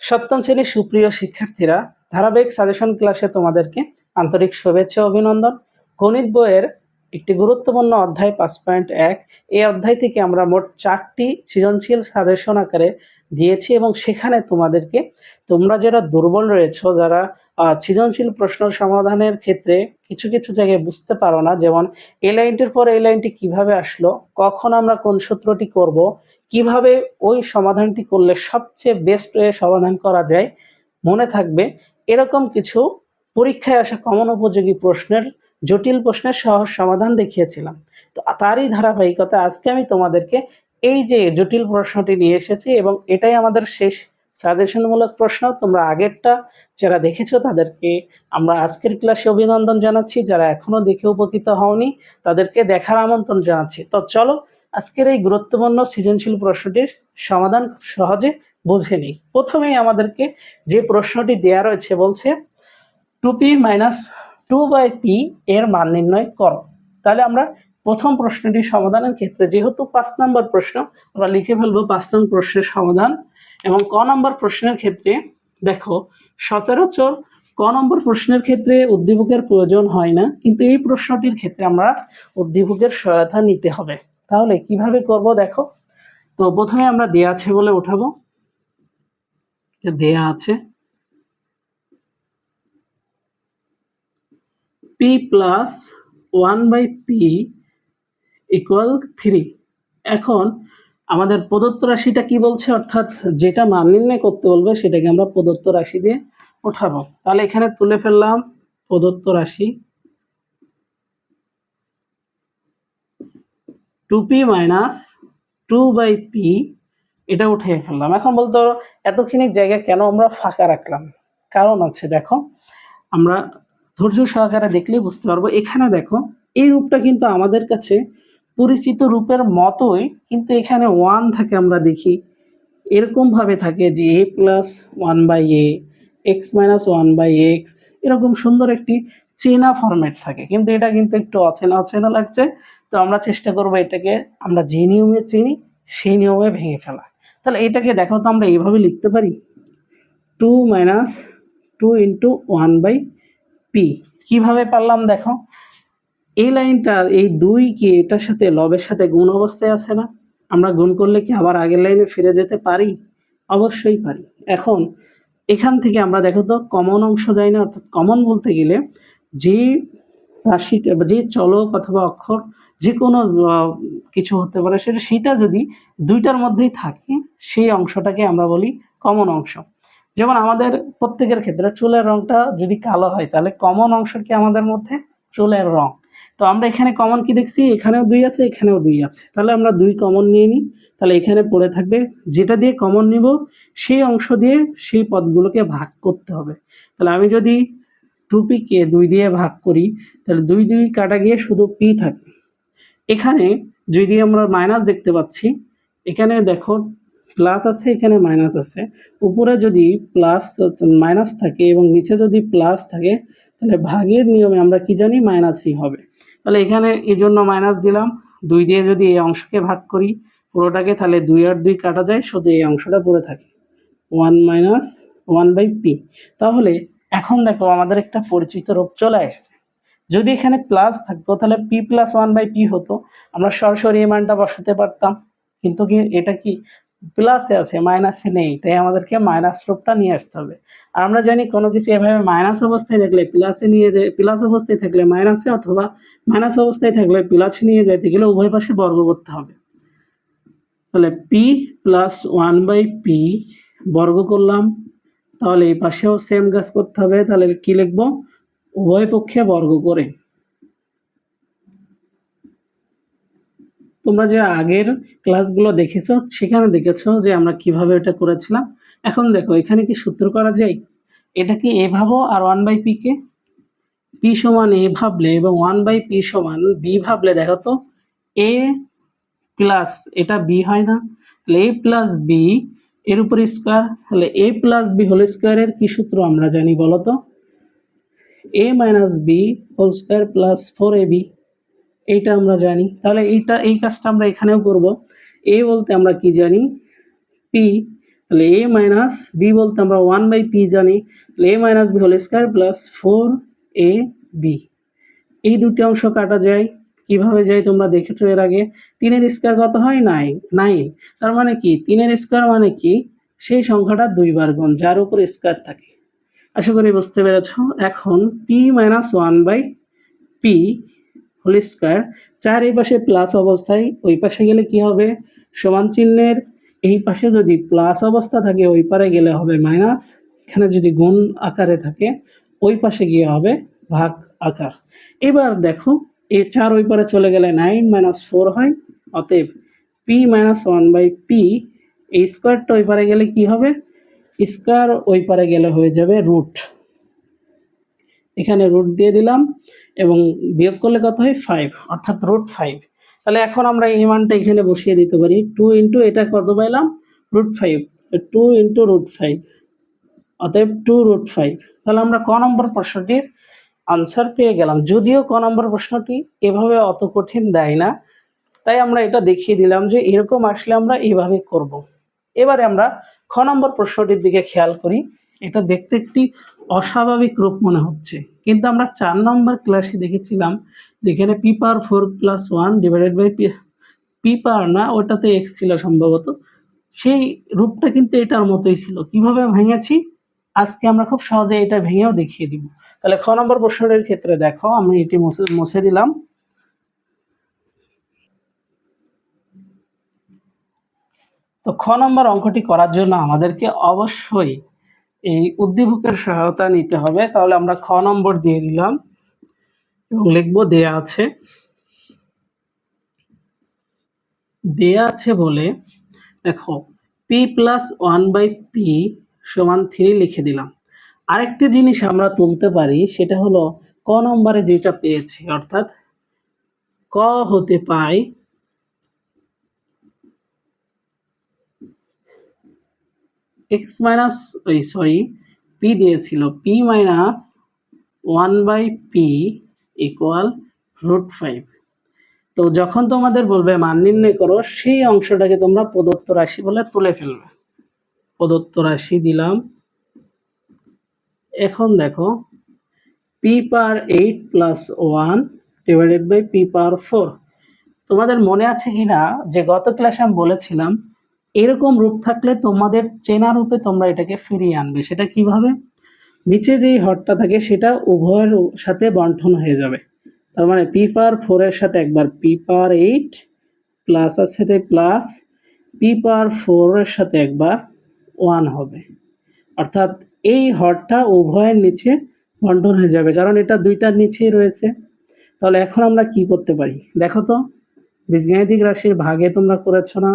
সপ্তম শ্রেণির সুপ্রিয় শিক্ষার্থীরা ধারাবাহিক সাজেশন ক্লাসে তোমাদেরকে আন্তরিক শুভেচ্ছা অভিনন্দন। গণিত বইয়ের একটি গুরুত্বপূর্ণ অধ্যায় পাঁচ পয়েন্ট এক, এই অধ্যায় থেকে আমরা মোট চারটি সৃজনশীল সাজেশন আকারে দিয়েছি এবং সেখানে তোমাদেরকে তোমরা যারা দুর্বল রয়েছো, যারা সৃজনশীল প্রশ্ন সমাধানের ক্ষেত্রে কিছু কিছু জায়গায় বুঝতে পারো না, যেমন এই লাইনটির পর এই লাইনটি কীভাবে আসলো, কখন আমরা কোন সূত্রটি করব কীভাবে ওই সমাধানটি করলে সবচেয়ে বেস্ট ওয়ে সমাধান করা যায়, মনে থাকবে। এরকম কিছু পরীক্ষায় আসা কমন উপযোগী প্রশ্নের, জটিল প্রশ্নের সহজ সমাধান দেখিয়েছিলাম। তো তারই ধারাবাহিকতা আজকে আমি তোমাদেরকে এই যে জটিল প্রশ্নটি নিয়ে এসেছি এবং এটাই আমাদের শেষ সাজেশনমূলক প্রশ্ন, তোমরা আগেরটা যারা দেখেছ তাদেরকে আমরা আজকের ক্লাসে অভিনন্দন জানাচ্ছি। যারা এখনও দেখে উপকৃত হওনি, তাদেরকে দেখার আমন্ত্রণ জানাচ্ছি। তো চলো আজকের এই গুরুত্বপূর্ণ সৃজনশীল প্রশ্নটির সমাধান খুব সহজে বুঝে নিই। প্রথমেই আমাদেরকে যে প্রশ্নটি দেয়া রয়েছে বলছে, two P minus two by P এর মান নির্ণয় করো। তাহলে আমরা প্রথম প্রশ্নটি সমাধানের ক্ষেত্রে, যেহেতু পাঁচ নম্বর প্রশ্ন, আমরা লিখে ফেলব পাঁচ নম্বর প্রশ্নের সমাধান। এবং ক নম্বর প্রশ্নের ক্ষেত্রে, দেখো, সচরাচর ক নম্বর প্রশ্নের ক্ষেত্রে উদ্দীপকের প্রয়োজন হয় না, কিন্তু এই প্রশ্নটির ক্ষেত্রে আমরা উদ্দীপকের সহায়তা নিতে হবে। তাহলে কীভাবে করব দেখো? তো প্রথমে আমরা দেয়া আছে বলে উঠাবো। দেয়া আছে। P plus one by P equal three এখন আমাদের প্রদত্ত রাশিটা কি বলছে? অর্থাৎ যেটা মান নির্ণয় করতে বলবে সেটাকে আমরা প্রদত্ত রাশি দিয়ে উঠাবো। তাহলে এখানে তুলে ফেললাম প্রদত্ত রাশি। Two P minus two by P, এটা উঠে ফেললাম। এখন বলতে এতখানি জায়গা কেন আমরা ফাঁকা রাখলাম? কারণ আছে, দেখো, আমরা ধৈর্য সহকারে দেখলেই বুঝতে পারব, এখানে দেখো, এই রূপটা কিন্তু আমাদের কাছে পরিচিত রূপের মতোই, কিন্তু এখানে ওয়ান থাকে আমরা দেখি এরকম ভাবে থাকে যে A plus one by A X minus one by X এরকম সুন্দর একটি চেনা ফরম্যাট থাকে। কিন্তু এটা কিন্তু একটু অচেনা অচেনা লাগছে। তো আমরা চেষ্টা করব এটাকে, আমরা যে নিয়মে চিনি, সেই নিয়মে ভেঙে ফেলা। তাহলে এটাকে দেখো তো আমরা এইভাবে লিখতে পারি। Two minus two into one by P. কীভাবে পারলাম দেখো? এই লাইনটার এই দুই কি এটার সাথে লবের সাথে গুণ অবস্থায় আছে না? আমরা গুণ করলে কি আবার আগের লাইনে ফিরে যেতে পারি? অবশ্যই পারি। এখন এখান থেকে আমরা দেখো তো কমন অংশ যাই না, অর্থাৎ কমন বলতে গেলে যে রাশিটা যে চলক অথবা অক্ষর যে কোনো কিছু হতে পারে, সেটা সেটা যদি দুইটার মধ্যেই থাকে, সেই অংশটাকে আমরা বলি কমন অংশ। যেমন আমাদের প্রত্যেকের ক্ষেত্রে চুলের রংটা যদি কালো হয়, তাহলে কমন অংশ কি আমাদের মধ্যে? চুলের রং। তো আমরা এখানে কমন কি দেখছি? এখানেও দুই আছে, এখানেও দুই আছে। তাহলে আমরা দুই কমন নিয়ে নিই। তাহলে এখানে পড়ে থাকবে, যেটা দিয়ে কমন নিব, সেই অংশ দিয়ে সেই পদগুলোকে ভাগ করতে হবে। তাহলে আমি যদি টু পিকে দুই দিয়ে ভাগ করি, তাহলে দুই দুই কাটা গিয়ে শুধু পি থাকে। এখানে যদি আমরা মাইনাস দেখতে পাচ্ছি, এখানে দেখো প্লাস আছে, এখানে মাইনাস আছে। উপরে যদি প্লাস মাইনাস থাকে এবং নিচে যদি প্লাস থাকে, তাহলে ভাগের নিয়মে আমরা কি জানি মাইনাসই হবে। তাহলে এখানে এই জন্য মাইনাস দিলাম। দুই দিয়ে যদি এই অংশকে ভাগ করি, পুরোটাকে, তাহলে দুই আর দুই কাটা যায়, শুধু এই অংশটা পড়ে থাকে। One minus one by P তাহলে এখন দেখো আমাদের একটা পরিচিত রূপ চলে আসছে। যদি এখানে প্লাস থাকতো, তাহলে P plus one by P হতো। আমরা সরাসরি এই মানটা বসাতে পারতাম। কিন্তু কি, এটা কি প্লাসে আছে মাইনাসে নেই। তাই আমাদেরকে মাইনাস রূপটা নিয়ে আসতে হবে। আর আমরা জানি কোনো কিছু এভাবে মাইনাস অবস্থায় থাকলে প্লাসে নিয়ে যায় প্লাস অবস্থায় থাকলে মাইনাসে অথবা মাইনাস অবস্থায় থাকলে প্লাসে নিয়ে যাইতে গেলে উভয় পাশে বর্গ করতে হবে। তাহলে P plus one by P বর্গ করলাম। তাহলে এই পাশেও সেম কাজ করতে হবে। তাহলে কি লিখব? উভয় পক্ষে বর্গ করে। তোমরা যে আগের ক্লাসগুলো দেখেছ, সেখানে দেখেছ যে আমরা কীভাবে এটা করেছিলাম। এখন দেখো, এখানে কি সূত্র করা যায়? এটা কি এ ভাবো আর ওয়ান বাই পি কে? পি সমান এ ভাবলে এবং ওয়ান বাই পি সমান বি ভাবলে, দেখো তো এ প্লাস এটা বি হয় না। তাহলে এ প্লাস বি এর উপর স্কোয়ার তাহলে এ প্লাস বি হোল স্কোয়ারের কি সূত্র আমরা জানি বলো তো? A minus B whole square plus four A B এইটা আমরা জানি। তাহলে এইটা, এই কাজটা আমরা এখানেও করব। এ বলতে আমরা কি জানি? পি তাহলে এ মাইনাস বি বলতে আমরা ওয়ান বাই পি জানি। তাহলে A minus B whole square plus four A B এই দুটি অংশ কাটা যায়। কীভাবে যায় তোমরা দেখেছ এর আগে? তিনের স্কোয়ার কত হয়? নাইন নাইন তার মানে কি? তিনের স্কোয়ার মানে কি? সেই সংখ্যাটা দুইবার গুণ, যার উপর স্কোয়ার থাকে। আশা করি বুঝতে পেরেছ। এখন P minus one by P whole square চার এই পাশে প্লাস অবস্থায়, ওই পাশে গেলে কি হবে? সমান চিহ্নের। এই পাশে যদি প্লাস অবস্থা থাকে, ওই পারে গেলে হবে মাইনাস এখানে যদি গুণ আকারে থাকে, ওই পাশে গিয়ে হবে ভাগ আকার। এবার দেখো, এই চার ওই পারে চলে গেলে নাইন মাইনাস ফোর হয়। অতএব P minus one by P এই স্কোয়ারটা ওই পারে গেলে কি হবে? স্কোয়ার ওই পারে গেলে হয়ে যাবে রুট। এখানে রুট দিয়ে দিলাম এবং বিয়োগ করলে কত হয়? ফাইভ অর্থাৎ রুট ফাইভ তাহলে এখন আমরা এই মানটা এখানে বসিয়ে দিতে পারি। টু ইন্টু এটা কত পাইলাম? Root five two into root five অতএব টু রুট ফাইভ তাহলে আমরা ক নম্বর প্রশ্নটির আনসার পেয়ে গেলাম। যদিও ক নম্বর প্রশ্নটি এভাবে অত কঠিন দেয় না, তাই আমরা এটা দেখিয়ে দিলাম যে এরকম আসলে আমরা এইভাবে করব। এবারে আমরা খ নম্বর প্রশ্নটির দিকে খেয়াল করি। এটা দেখতে একটি অস্বাভাবিক রূপ মনে হচ্ছে। কিন্তু আমরা চার নম্বর ক্লাসে দেখেছিলাম যেখানে P power four plus one divided by P power না, ওটাতে এক্স ছিল সম্ভবত। সেই রূপটা কিন্তু এটার মতোই ছিল। কীভাবে ভেঙেছি? আজকে আমরা খুব সহজে এটা ভেঙেও দেখিয়ে দিব। তাহলে খ নম্বর প্রশ্নের ক্ষেত্রে দেখো, আমি এটি মুছে দিলাম। তো খ নম্বর অঙ্কটি করার জন্য আমাদেরকে অবশ্যই এই উদ্দীপকের সহায়তা নিতে হবে। তাহলে আমরা খ নম্বর দিয়ে দিলাম এবং লিখব, দেয়া আছে। দেয়া আছে বলে, দেখো P plus one by P সমান থ্রি লিখে দিলাম। আরেকটি জিনিস আমরা তুলতে পারি, সেটা হলো ক নম্বরে যেটা পেয়েছি, অর্থাৎ ক হতে পাই এক্স মাইনাস ওই সরি, পি দিয়েছিল, P minus one by P equal root five. তো যখন তোমাদের বলবে মান নির্ণয় করো, সেই অংশটাকে তোমরা প্রদত্ত রাশি বলে তুলে ফেলবে। প্রদত্ত রাশি দিলাম। এখন দেখো P power eight plus one divided by P power four. তোমাদের মনে আছে কি না যে গত ক্লাসে আমি বলেছিলাম এরকম রূপ থাকলে তোমাদের চেনা রূপে তোমরা এটাকে ফিরিয়ে আনবে। সেটা কীভাবে? নিচে যেই হরটা থাকে, সেটা উভয়ের সাথে বন্টন হয়ে যাবে। তার মানে পি পাওয়ার ফোরের সাথে একবার, পি পাওয়ার এইট প্লাস আছে প্লাস, পি পাওয়ার ফোরের সাথে একবার ওয়ান হবে। অর্থাৎ এই হরটা উভয়ের নিচে বন্টন হয়ে যাবে, কারণ এটা দুইটার নিচেই রয়েছে। তাহলে এখন আমরা কি করতে পারি? দেখো তো, বীজগাণিতিক রাশির ভাগে তোমরা করেছ না?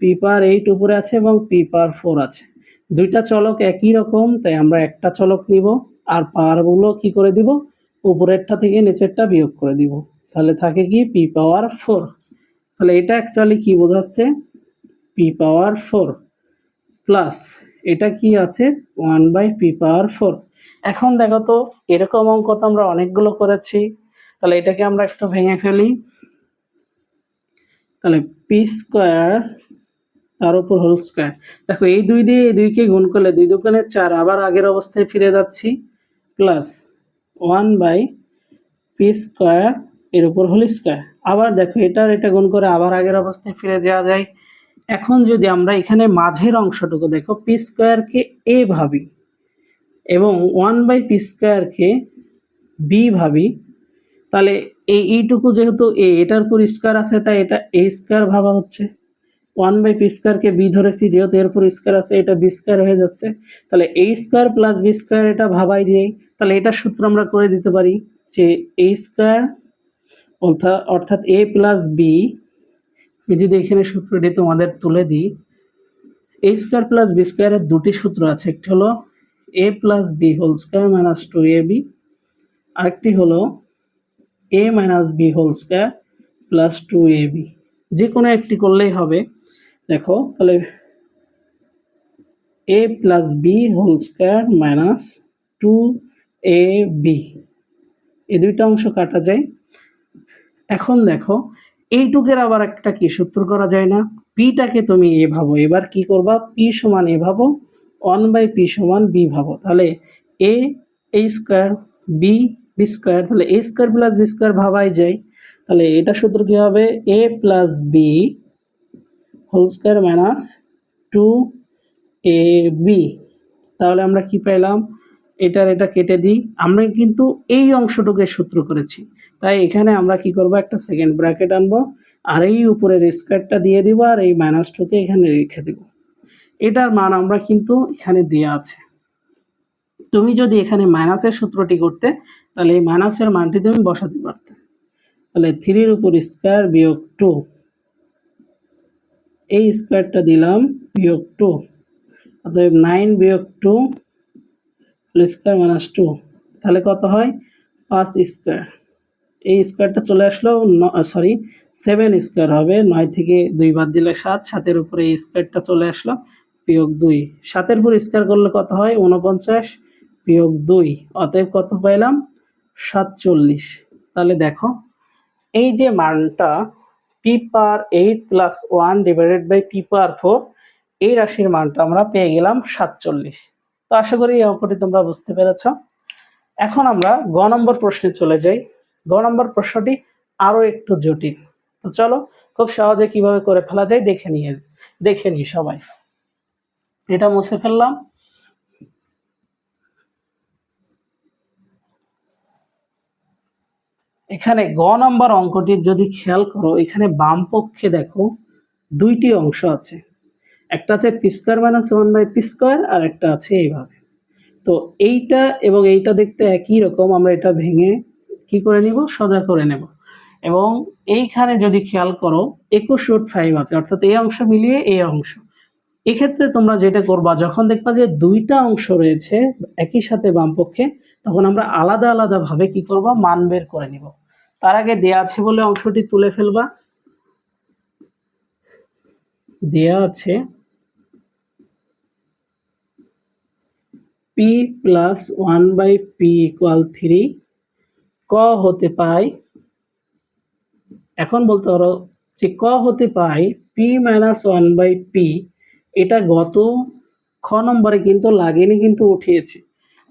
পি পার এইট উপরে আছে এবং পি পার ফোর আছে। দুইটা চলক একই রকম, তাই আমরা একটা চলক নিব আর পাওয়ারগুলো কি করে দিব? উপরেরটা থেকে নিচেরটা বিয়োগ করে দিব। তাহলে থাকে কি পি পাওয়ার ফোর। তাহলে এটা অ্যাকচুয়ালি কি বোঝাচ্ছে? পি পাওয়ার ফোর প্লাস এটা কি আছে? One by P power four. এখন দেখো তো, এরকম অঙ্ক তো আমরা অনেকগুলো করেছি। তাহলে এটাকে আমরা একটু ভেঙে ফেলি। তাহলে পি স্কোয়ার তার উপর হোল স্কোয়ার দেখো, এই দুই দিয়ে এই দুইকে গুণ করলে দুই দোকানে চার, আবার আগের অবস্থায় ফিরে যাচ্ছি। Plus one by P square এর উপর হোল স্কোয়ার আবার দেখো এটার এটা গুণ করে আবার আগের অবস্থায় ফিরে যাওয়া যায়। এখন যদি আমরা এখানে মাঝের অংশটুকু দেখো পি স্কোয়ারকে এ ভাবি এবং ওয়ান বাই পি স্কোয়ারকে বি ভাবি, তাহলে এই এইটুকু যেহেতু এ এটার উপর স্কোয়ার আছে, তাই এটা এ স্কোয়ার ভাবা হচ্ছে। ওয়ান বাই পি স্কোয়ারকে বি ধরেছি, যেহেতু এর উপর স্কোয়ার আছে, এটা বি স্কোয়ার হয়ে যাচ্ছে। তাহলে এই স্কোয়ার প্লাস বি স্কোয়ার এটা ভাবাই যে, তাহলে এটা সূত্র আমরা করে দিতে পারি যে এ স্কোয়ার অর্থাৎ অর্থাৎ এ প্লাস বি যদি এখানে সূত্রটি তোমাদের তুলে দিই, এ স্কোয়ার প্লাস বি স্কোয়ারের দুটি সূত্র আছে, একটি হলো A plus B whole square minus two A B, আরেকটি হলো A minus B whole square plus two A B. যে কোনো একটি করলেই হবে। দেখো, তাহলে A plus B whole square minus two A B এই দুইটা অংশ কাটা যায়। এখন দেখো, এইটুকের আবার একটা কি সূত্র করা যায় না? পিটাকে তুমি এ ভাবো। এবার কি করবা? পি সমান এ ভাবো। ওয়ান বাই পি সমান বি ভাবো। তাহলে A A square B B square তাহলে A square plus B square ভাবাই যায়। তাহলে এটা সূত্র কী হবে? A plus B whole square minus two A B তাহলে আমরা কি পেলাম? এটার এটা কেটে দিই। আমরা কিন্তু এই অংশটুকে সূত্র করেছি। তাই এখানে আমরা কি করব? একটা সেকেন্ড ব্র্যাকেট আনব আর এই উপরের স্কোয়ারটা দিয়ে দিব আর এই মাইনাস টুকে এখানে রেখে দেব। এটার মান আমরা কিন্তু এখানে দেওয়া আছে। তুমি যদি এখানে মাইনাসের সূত্রটি করতে, তাহলে এই মাইনাসের মানটি তুমি বসাতে পারতে। তাহলে থ্রির উপর স্কোয়ার বিয়োগ টু এই স্কোয়ারটা দিলাম বিয়োগ টু অতএব নাইন বিয়োগ টু স্কোয়ার মাইনাস টু তাহলে কত হয়? পাঁচ স্কোয়ার। এই স্কোয়ারটা চলে আসলো সরি সেভেন স্কোয়ার হবে, নয় থেকে দুই বাদ দিলে সাত, সাতের উপরে এই স্কোয়ারটা চলে আসলো, বিয়োগ দুই। সাতের উপর স্কোয়ার করলে কত হয়? উনপঞ্চাশ বিয়োগ দুই, অতএব কত পাইলাম? সাতচল্লিশ। তাহলে দেখো, এই যে মানটা P power eight plus one divided by P power four এই রাশির মানটা আমরা পেয়ে গেলাম সাতচল্লিশ। তো আশা করি এই অঙ্কটি তোমরা বুঝতে পেরেছ। এখন আমরা গ নম্বর প্রশ্নে চলে যাই। গ নম্বর প্রশ্নটি আরও একটু জটিল। তো চলো, খুব সহজে কীভাবে করে ফেলা যায় দেখে নিয়ে, দেখে নিই সবাই। এটা মুছে ফেললাম। এখানে গ নম্বর অঙ্কটির যদি খেয়াল করো, এখানে বাম পক্ষে দেখো দুইটি অংশ আছে। একটা আছে P square minus one by P square আর একটা আছে এইভাবে। তো এইটা এবং এইটা দেখতে একই রকম, আমরা এটা ভেঙে কি করে নিব? সোজা করে নেব। এবং এইখানে যদি খেয়াল করো, একুশ রুট ফাইভ আছে, অর্থাৎ এই অংশ মিলিয়ে এই অংশ। এক্ষেত্রে তোমরা যেটা করবা, যখন দেখবা যে দুইটা অংশ রয়েছে একই সাথে বামপক্ষে তখন আমরা আলাদা আলাদাভাবে কি করব? মান বের করে নিব। তার আগে দেয়া আছে বলে অংশটি তুলে ফেলবা। দেয়া আছে P plus one by P equal three, ক হতে পাই, এখন বলতে পারো যে ক হতে পাই P minus one by P এটা গত খ নম্বরে কিন্তু লাগেনি, কিন্তু উঠিয়েছি।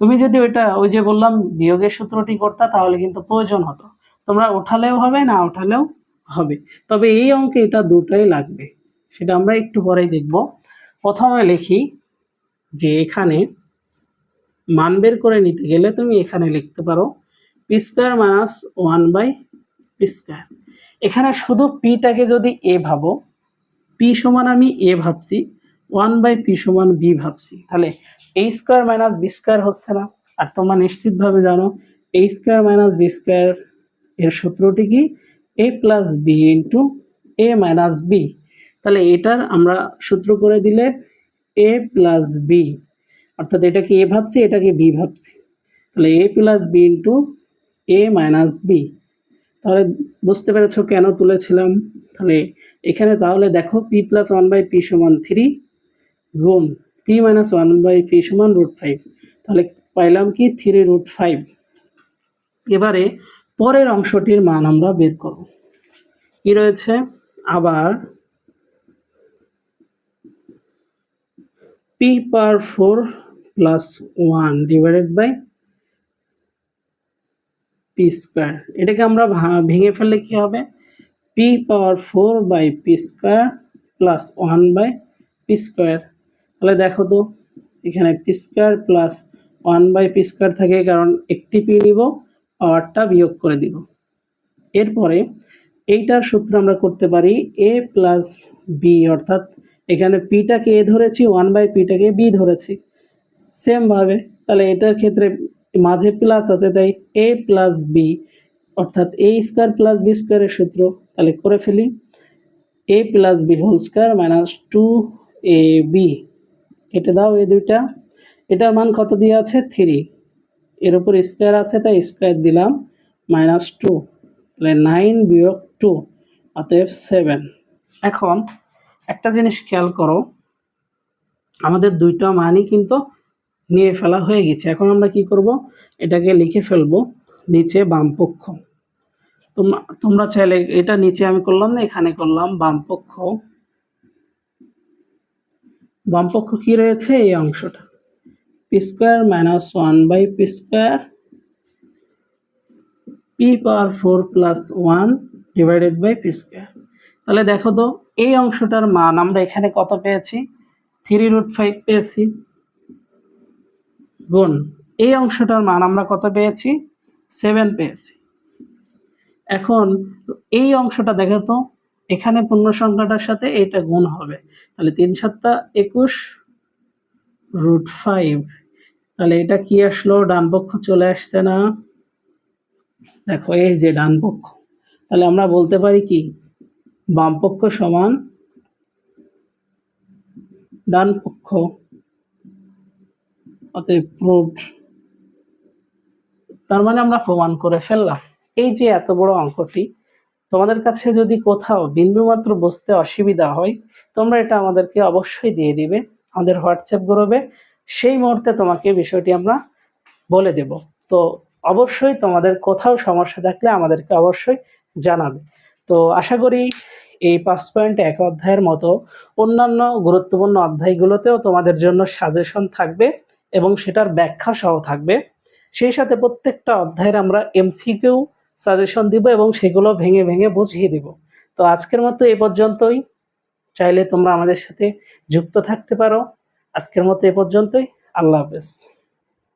তুমি যদি ওইটা ওই যে বললাম বিয়োগের সূত্রটি করতা, তাহলে কিন্তু প্রয়োজন হতো। তোমরা ওঠালেও হবে, না ওঠালেও হবে। তবে এই অঙ্কে এটা দুটোই লাগবে, সেটা আমরা একটু পরেই দেখব। প্রথমে লিখি যে এখানে মান বের করে নিতে গেলে তুমি এখানে লিখতে পারো P square minus one by P square এখানে শুধু পিটাকে যদি এ ভাবো পি সমান আমি এ ভাবছি ওয়ান বাই পি সমান বি ভাবছি। তাহলে A square minus B square হচ্ছে না। আর তোমরা নিশ্চিতভাবে জানো A square minus B square এর সূত্রটি কি? A plus B into A minus B তাহলে এটার আমরা সূত্র করে দিলে এ প্লাস বি অর্থাৎ এটাকে এ ভাবছি এটাকে বি ভাবছি। তাহলে A plus B into A minus B তাহলে বুঝতে পেরেছ কেন তুলেছিলাম? তাহলে এখানে তাহলে দেখো P plus one by P সমান থ্রি গুণ P minus one by P সমান রুট ফাইভ তাহলে পাইলাম কি? থ্রি রুট ফাইভ এবারে পরের অংশটির মান আমরা বের করব। কি রয়েছে? আবার P power four plus one divided by P square এটাকে আমরা ভেঙে ফেললে কি হবে? P power four by P square plus one by P square তাহলে দেখো তো, এখানে P square plus one by P square থাকে, কারণ একটি পি নিব পাওয়ারটা বিয়োগ করে দিব। এরপরে এইটার সূত্র আমরা করতে পারি এ প্লাস বি অর্থাৎ এখানে পিটাকে এ ধরেছি ওয়ান বাই পিটাকে বি ধরেছি। সেমভাবে তাহলে এটার ক্ষেত্রে মাঝে প্লাস আছে, তাই এ প্লাস বি অর্থাৎ এ স্কোয়ার প্লাস বি স্কোয়ারের সূত্র, তাহলে করে ফেলি। A plus B whole square minus two A B কেটে দাও এই দুইটা। এটার মান কত দিয়ে আছে? থ্রি এর উপর স্কোয়ার আছে, তাই স্কোয়ার দিলাম। মাইনাস টু তাহলে নাইন বিয়োগ টু অতএব সেভেন এখন একটা জিনিস খেয়াল করো, আমাদের দুইটা মানই কিন্তু নিয়ে ফেলা হয়ে গেছে। এখন আমরা কি করব? এটাকে লিখে ফেলব, নিচে বাম পক্ষ। তোমরা তোমরা চাইলে এটা নিচে আমি করলাম না, এখানে করলাম বাম পক্ষ। বামপক্ষ কি রয়েছে? এই অংশটা। P square minus one by P square P power four plus one divided by P square তাহলে দেখো তো, এই অংশটার মান আমরা এখানে কত পেয়েছি? থ্রি রুট ফাইভ পেয়েছি। গুণ, এই অংশটার মান আমরা কত পেয়েছি? সেভেন পেয়েছি। এখন এই অংশটা দেখো তো এখানে পূর্ণ সংখ্যাটার সাথে এটা গুণ হবে। তাহলে তিন সাতটা একুশ রুট ফাইভ। তাহলে এটা কি আসলো? ডান পক্ষ চলে আসছে না। দেখো, এই যে ডান পক্ষ। তাহলে আমরা বলতে পারি কি? বাম পক্ষ সমান ডান পক্ষ। অতএব প্রুভড তার মানে আমরা প্রমাণ করে ফেললাম। এই যে এত বড় অঙ্কটি তোমাদের কাছে যদি কোথাও বিন্দুমাত্র বুঝতে অসুবিধা হয়, তোমরা এটা আমাদেরকে অবশ্যই দিয়ে দিবে আমাদের হোয়াটসঅ্যাপ গ্রুপে। সেই মুহূর্তে তোমাকে বিষয়টি আমরা বলে দেব। তো অবশ্যই তোমাদের কোথাও সমস্যা থাকলে আমাদেরকে অবশ্যই জানাবে। তো আশা করি এই পাঁচ পয়েন্ট এক অধ্যায়ের মতো অন্যান্য গুরুত্বপূর্ণ অধ্যায়গুলোতেও তোমাদের জন্য সাজেশন থাকবে এবং সেটার ব্যাখ্যা সহ থাকবে। সেই সাথে প্রত্যেকটা অধ্যায়ের আমরা এমসিকিউ সাজেশন দিব এবং সেগুলো ভেঙে ভেঙে বুঝিয়ে দিব। তো আজকের মতো এ পর্যন্তই। চাইলে তোমরা আমাদের সাথে যুক্ত থাকতে পারো। আজকের মতো এ পর্যন্তই। আল্লাহ হাফেজ।